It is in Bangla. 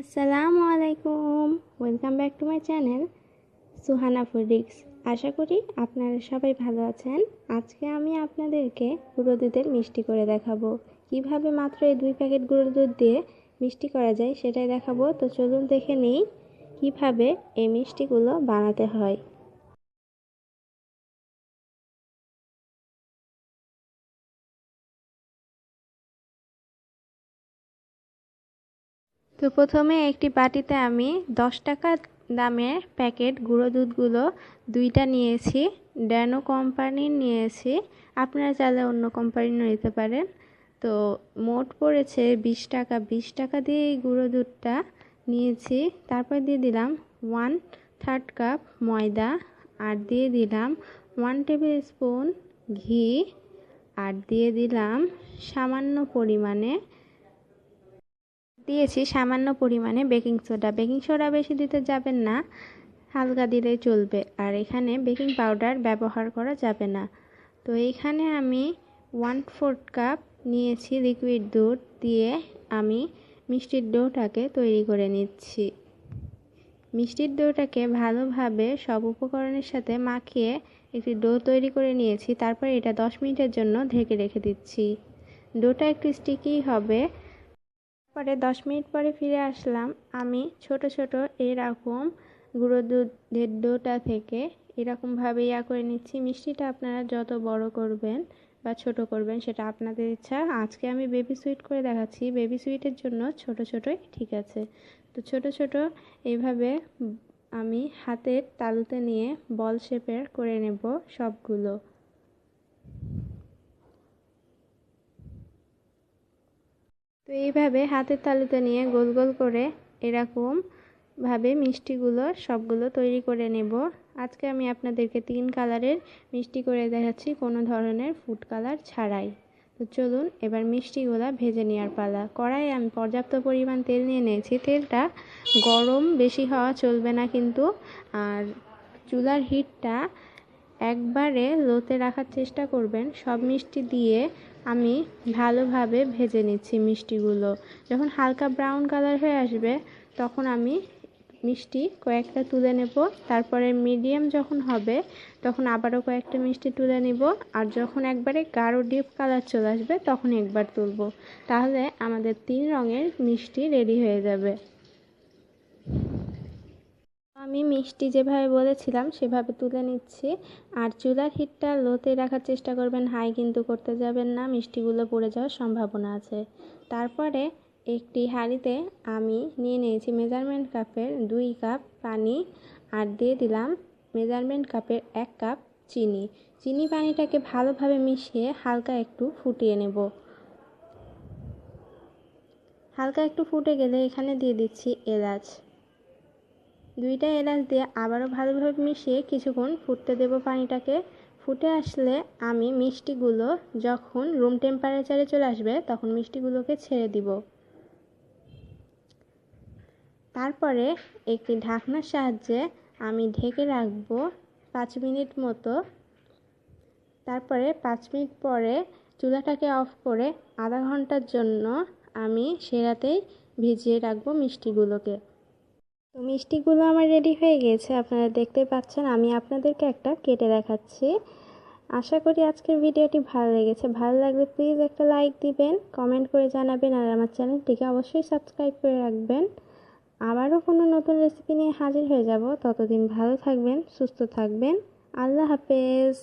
আসসালামু আলাইকুম। Welcome back to my channel Suhana Foodix আশা করি আপনারা সবাই ভালো আছেন। আজকে আমি আপনাদেরকে গুঁড়ো দুধের মিষ্টি করে দেখাবো। কীভাবে মাত্র এই দুই প্যাকেট গুঁড়ো দুধ দিয়ে মিষ্টি করা যায় সেটাই দেখাবো। তো চলুন দেখে নিই কীভাবে এই মিষ্টিগুলো বানাতে হয়। তো প্রথমে একটি বাটিতে আমি দশ টাকা দামের প্যাকেট গুঁড়ো দুধগুলো দুইটা নিয়েছি, ড্যানো কোম্পানির নিয়েছি, আপনারা চাইলে অন্য কোম্পানির নিতে পারেন। তো মোট পড়েছে বিশ টাকা বিশ টাকা দিয়ে গুঁড়ো দুধটা নিয়েছি। তারপর দিয়ে দিলাম ওয়ান থার্ড কাপ ময়দা, আর দিয়ে দিলাম ওয়ান টেবিল স্পুন ঘি, আর দিয়ে দিলাম সামান্য পরিমাণে দিয়েছি সামান্য পরিমাণে বেকিং সোডা। বেকিং সোডা বেশি দিতে যাবেন না, হালকা দিলেই চলবে। আর এখানে বেকিং পাউডার ব্যবহার করা যাবে না। তো এইখানে আমি ওয়ান ফোর্থ কাপ নিয়েছি লিকুইড দুধ দিয়ে আমি মিষ্টির ডোটাকে তৈরি করে নিচ্ছি। মিষ্টির ডোটাকে ভালোভাবে সব উপকরণের সাথে মাখিয়ে একটি ডো তৈরি করে নিয়েছি। তারপর এটা দশ মিনিটের জন্য ঢেকে রেখে দিচ্ছি। ডোটা একটু স্টিকি হবে। পরে দশ মিনিট পরে ফিরে আসলাম। আমি ছোট ছোট এরকম গুঁড়ো দুধের ডোটা থেকে এরকমভাবে ইয়া করে নিচ্ছি। মিষ্টিটা আপনারা যত বড় করবেন বা ছোট করবেন সেটা আপনাদের ইচ্ছা। আজকে আমি বেবি সুইট করে দেখাচ্ছি। বেবি সুইটের জন্য ছোট, ছোটই ঠিক আছে। তো ছোট ছোট এইভাবে আমি হাতের তালুতে নিয়ে বল শেপের করে নেব সবগুলো। তো এইভাবে হাতের তালুতে নিয়ে গোল গোল করে এরকম ভাবে মিষ্টিগুলো সবগুলো তৈরি করে নেব। আজকে আমি আপনাদেরকে তিন কালারের মিষ্টি করে দেখাচ্ছি, কোনো ধরনের ফুড কালার ছাড়াই। তো চলুন এবার মিষ্টিগুলো ভেজে নেওয়ার পালা। কড়াইয়ে আমি পর্যাপ্ত পরিমাণ তেল নিয়ে নিয়েছি। তেলটা গরম বেশি হওয়া চলবে না কিন্তু, আর চুলার হিটটা একবারে লোতে রাখার চেষ্টা করবেন। সব মিষ্টি দিয়ে আমি ভালোভাবে ভেজে নিচ্ছি মিষ্টিগুলো। যখন হালকা ব্রাউন কালার হয়ে আসবে, তখন আমি মিষ্টি কয়েকটা তুলে নেব। তারপরে মিডিয়াম যখন হবে, তখন আবারও কয়েকটা মিষ্টি তুলে নিব। আর যখন একবারে গাঢ় ডিপ কালার চলে আসবে তখন একবার তুলব। তাহলে আমাদের তিন রঙের মিষ্টি রেডি হয়ে যাবে। আমি মিষ্টি যেভাবে বলেছিলাম, সেভাবে তুলে নিচ্ছি। আর চুলার হিটটা লোতে রাখার চেষ্টা করবেন, হাই কিন্তু করতে যাবেন না, মিষ্টিগুলো পড়ে যাওয়ার সম্ভাবনা আছে। তারপরে একটি হাঁড়িতে আমি নিয়ে নিয়েছি মেজারমেন্ট কাপের দুই কাপ পানি আর দিয়ে দিলাম মেজারমেন্ট কাপের এক কাপ চিনি। চিনি পানিটাকে ভালোভাবে মিশিয়ে হালকা একটু ফুটিয়ে নেব। হালকা একটু ফুটে গেলে এখানে দিয়ে দিচ্ছি এলাচ। দুইটা এলাচ দিয়ে আবারও ভালোভাবে মিশিয়ে কিছুক্ষণ ফুটতে দেব পানিটাকে। ফুটে আসলে আমি মিষ্টিগুলো যখন রুম টেম্পারেচারে চলে আসবে তখন মিষ্টিগুলোকে ছেড়ে দিব। তারপরে একটি ঢাকনার সাহায্যে আমি ঢেকে রাখব পাঁচ মিনিট মতো। তারপরে পাঁচ মিনিট পরে চুলাটাকে অফ করে আধা ঘণ্টার জন্য আমি সেরাতেই ভিজিয়ে রাখব মিষ্টিগুলোকে। তো মিষ্টিগুলো আমার রেডি হয়ে গেছে। আপনারা দেখতে পাচ্ছেন, আমি আপনাদেরকে একটা কেটে দেখাচ্ছি। আশা করি আজকের ভিডিওটি ভালো লেগেছে। ভালো লাগলে প্লিজ একটা লাইক দিবেন কমেন্ট করে জানাবেন, আর আমার চ্যানেলটিকে অবশ্যই সাবস্ক্রাইব করে রাখবেন। আবারও কোনো নতুন রেসিপি নিয়ে হাজির হয়ে যাব। ততদিন ভালো থাকবেন, সুস্থ থাকবেন। আল্লাহ হাফেজ।